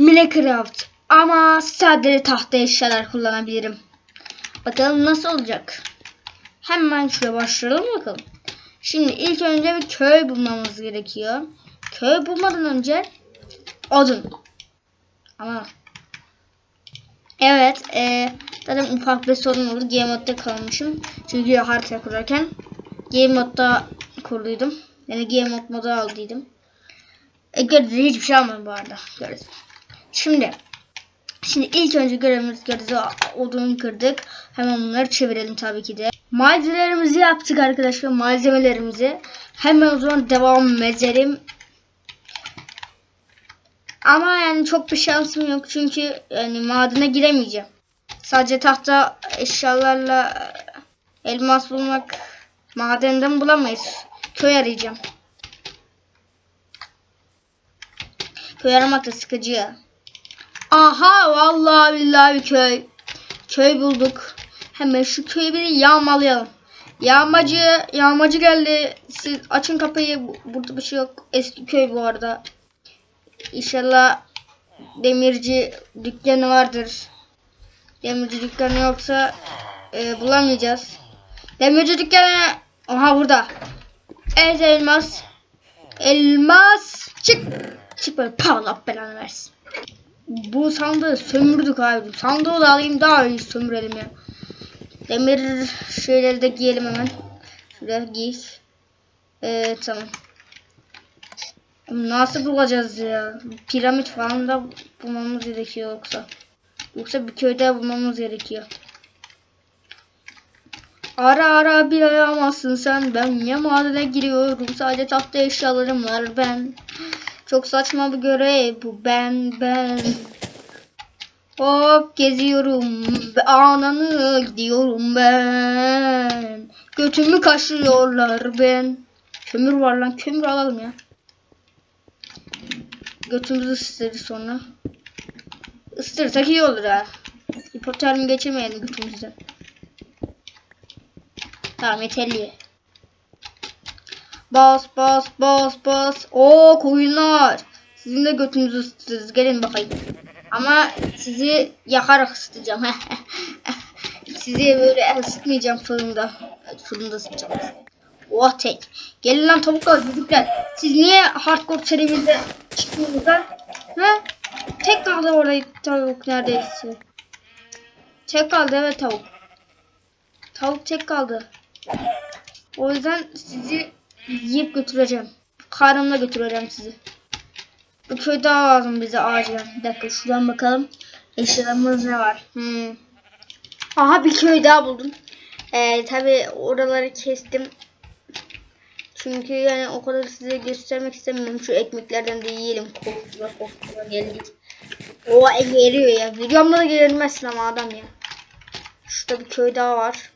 Minecraft ama sadece tahta eşyalar kullanabilirim. Bakalım nasıl olacak. Hemen şuraya başlayalım bakalım. Şimdi ilk önce bir köy bulmamız gerekiyor. Köy bulmadan önce odun. Ama evet e, zaten ufak bir sorun oldu. Game modda kalmışım. Çünkü harita kurarken Game modda kurduydum. Yani Game mod moda aldıydım. E, görüntüde hiçbir şey almadım bu arada. Görüntü. Şimdi Şimdi ilk önce görevimiz gördüğünüz odun kırdık. Hemen bunları çevirelim tabii ki de. Malzemelerimizi yaptık arkadaşlar. Malzemelerimizi. Hemen o zaman devam edelim. Ama yani çok bir şansım yok çünkü yani madene giremeyeceğim. Sadece tahta eşyalarla e, elmas bulmak madenden bulamayız. Köy arayacağım. Köy aramak da sıkıcı ya. Aha vallahi billahi bir köy. Köy bulduk. Hemen şu köyü bir yağmalayalım. Yağmacı, yağmacı geldi. Siz açın kapıyı. Bu- Burada bir şey yok. Eski köy bu arada. İnşallah demirci dükkanı vardır. Demirci dükkanı yoksa e, bulamayacağız. Demirci dükkanı. Aha burada. Evet elmas. Elmas. Çık. Çık böyle. Allah belanı versin. Bu sandığı sömürdük abi. Sandığı da alayım daha iyi sömürelim ya. Demir şeyleri de giyelim hemen. Şuraya giy. Ee, tamam. Nasıl bulacağız ya? Piramit falan da bulmamız gerekiyor yoksa. Yoksa bir köyde bulmamız gerekiyor. Ara ara bir ayamazsın sen. Ben niye madene giriyorum? Sadece tahta eşyalarım var ben. Çok saçma bir görev bu ben ben. Hop geziyorum. Ananı gidiyorum ben. Götümü kaşıyorlar ben. Kömür var lan kömür alalım ya. Götümüzü ısıtır sonra. Isıtırsak iyi olur ha. Hipotermi geçirmeyelim götümüzden. Tamam yeterli. Bas bas bas bas. Oo koyunlar. Sizin de götünüzü ısıtırız. Gelin bakayım. Ama sizi yakarak ısıtacağım. sizi böyle ısıtmayacağım fırında. Fırında ısıtacağım. Oh tek. Gelin lan tavuklar çocuklar. Siz niye hardcore serimizde çıktınız lan? Ha? Tek kaldı orada tavuk neredeyse. Tek kaldı evet tavuk. Tavuk tek kaldı. O yüzden sizi yiyip götüreceğim. Karnımla götüreceğim sizi. Bir köy daha lazım bize acilen. Bir dakika şuradan bakalım. Eşyalarımız ne var? Hmm. Aha bir köy daha buldum. Ee, Tabi oraları kestim. Çünkü yani o kadar size göstermek istemiyorum. Şu ekmeklerden de yiyelim. Korktular korktular geldik. O eriyor ya. Videomda da gelmezsin ama adam ya. Şurada bir köy daha var.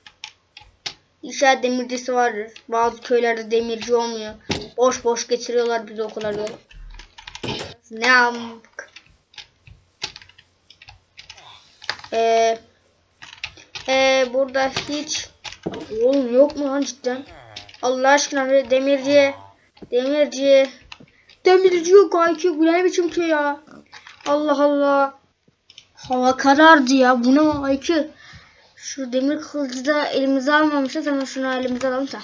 İnşaat demircisi vardır. Bazı köylerde demirci olmuyor. Boş boş getiriyorlar bizi o kadar yol. Ne amk. Ee, ee, burada hiç oğlum yok mu lan cidden? Allah aşkına demirci demirci demirci yok IQ bu ne biçim köy ya? Allah Allah. Hava karardı ya. Bu ne IQ? Şu demir kılıcı da elimize almamışız ama şunu elimize alalım da.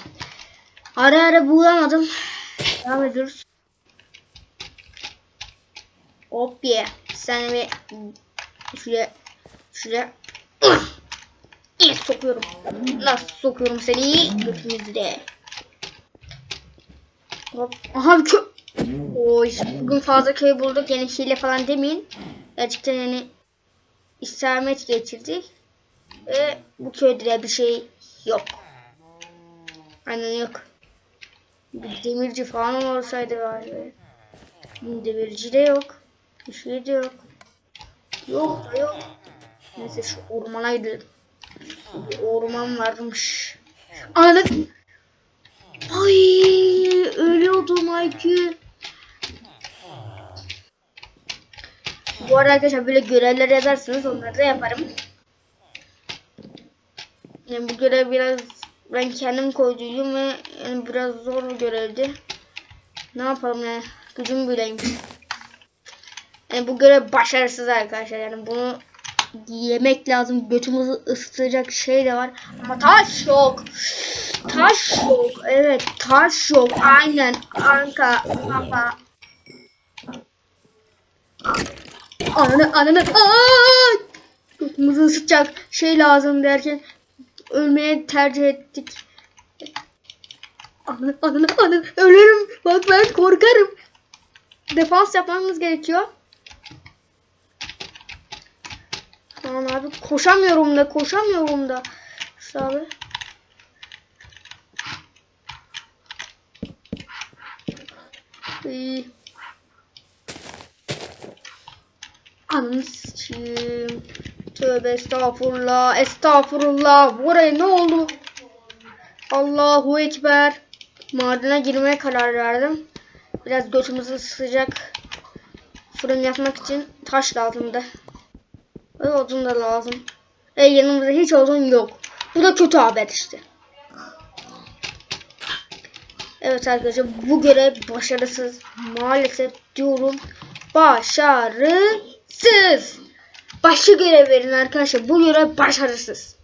Ara ara bulamadım. Devam ediyoruz. Hop ye. Sen bir şuraya şuraya İyi sokuyorum. Nasıl sokuyorum seni? Götümüzde. Hop. Aha bir kö... Oy. Bugün fazla köy bulduk. Yani hile falan demeyin. Gerçekten yani İslamiyet getirdik. Ve bu köyde de bir şey yok. Aynen yok. Bir demirci falan olsaydı var be. Demirci de yok. Bir şey de yok. Yok da yok. Neyse şu ormana gidelim. Bir orman varmış. Anladım. Ay ölüyordum IQ. Bu arada arkadaşlar böyle görevler yazarsınız onları da yaparım. Yani bu görev biraz ben kendim koyduydum ve yani biraz zor bir görevdi. Ne yapalım ya gücüm böyleymiş. Yani bu görev başarısız arkadaşlar. Yani bunu yemek lazım. Götümüzü ısıtacak şey de var. Ama taş yok. Taş yok. Evet taş yok. Aynen. Anka. Papa. Ananı ananı. Aa! Götümüzü ısıtacak şey lazım derken ölmeye tercih ettik. Ananı ananı ananı. Ölürüm. Bak ben korkarım. Defans yapmamız gerekiyor. Tamam abi koşamıyorum da koşamıyorum da. Şu abi. İyi. Ananı sikeyim. Tövbe estağfurullah. Estağfurullah. Buraya ne oldu? Allahu Ekber. Madene girmeye karar verdim. Biraz götümüzü sıcak fırın yapmak için taş lazımdı. Ve odun da lazım. E yanımızda hiç odun yok. Bu da kötü haber işte. Evet arkadaşlar bu görev başarısız. Maalesef diyorum. Başarısız. Başka görev verin arkadaşlar. Bu görev başarısız.